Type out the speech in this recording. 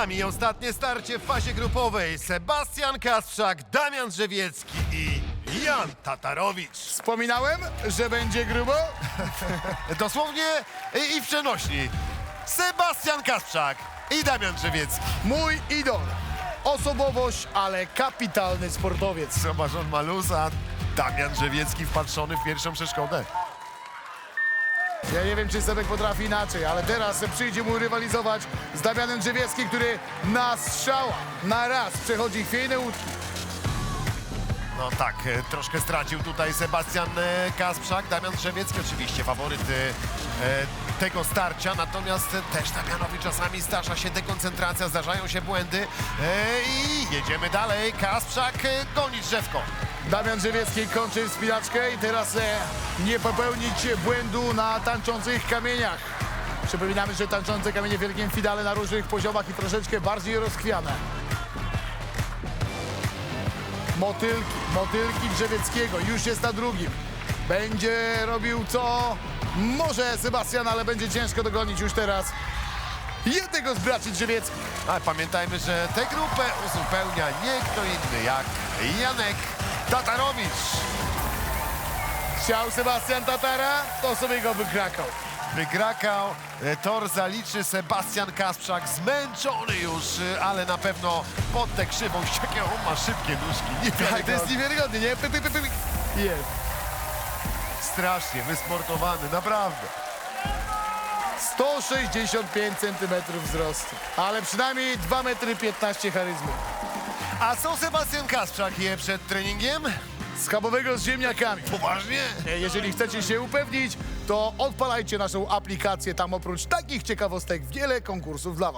nami ostatnie starcie w fazie grupowej. Sebastian Kasprzak, Damian Drzewiecki i Jan Tatarowicz. Wspominałem, że będzie grubo? Dosłownie i i w przenośni. Sebastian Kasprzak i Damian Drzewiecki. Mój idol. Osobowość, ale kapitalny sportowiec. Zobacz, on ma luza. Damian Drzewiecki wpatrzony w pierwszą przeszkodę. Ja nie wiem, czy Sebek potrafi inaczej, ale teraz przyjdzie mu rywalizować z Damianem Drzewieckim, który na strzała, na raz przechodzi chwiejne łódki. No tak, e, troszkę stracił tutaj Sebastian e, Kasprzak. Damian Drzewiecki oczywiście faworyt e, tego starcia, natomiast też Damianowi czasami zdarza się dekoncentracja, zdarzają się błędy i jedziemy dalej. Kasprzak goni drzewko. Damian Drzewiecki kończy wspinaczkę i teraz e, nie popełnić błędu na tańczących kamieniach. Przypominamy, że tańczące kamienie w wielkim finale na różnych poziomach i troszeczkę bardziej rozkwiane. Motylki, motylki Drzewieckiego, już jest na drugim. Będzie robił co może Sebastian, ale będzie ciężko dogonić już teraz jednego z braci Drzewieckich. Ale pamiętajmy, że tę grupę uzupełnia nie kto inny jak Janek Tatarowicz. Chciał Sebastian Tatara, to sobie go wykrakał. Wygrakał, e, tor zaliczy Sebastian Kasprzak, zmęczony już, e, ale na pewno pod tę krzywą, jakie on ma szybkie nóżki, Tak, to jest niewiarygodne. niewiarygodne, nie? Py, py, py, py. Jest. Strasznie wysportowany, naprawdę. 165 cm wzrostu, ale przynajmniej 2 metry 15 charyzmy. A co Sebastian Kasprzak je przed treningiem? Schabowego z ziemniakami. Poważnie? Jeżeli chcecie się upewnić, to odpalajcie naszą aplikację. Tam oprócz takich ciekawostek wiele konkursów dla Was.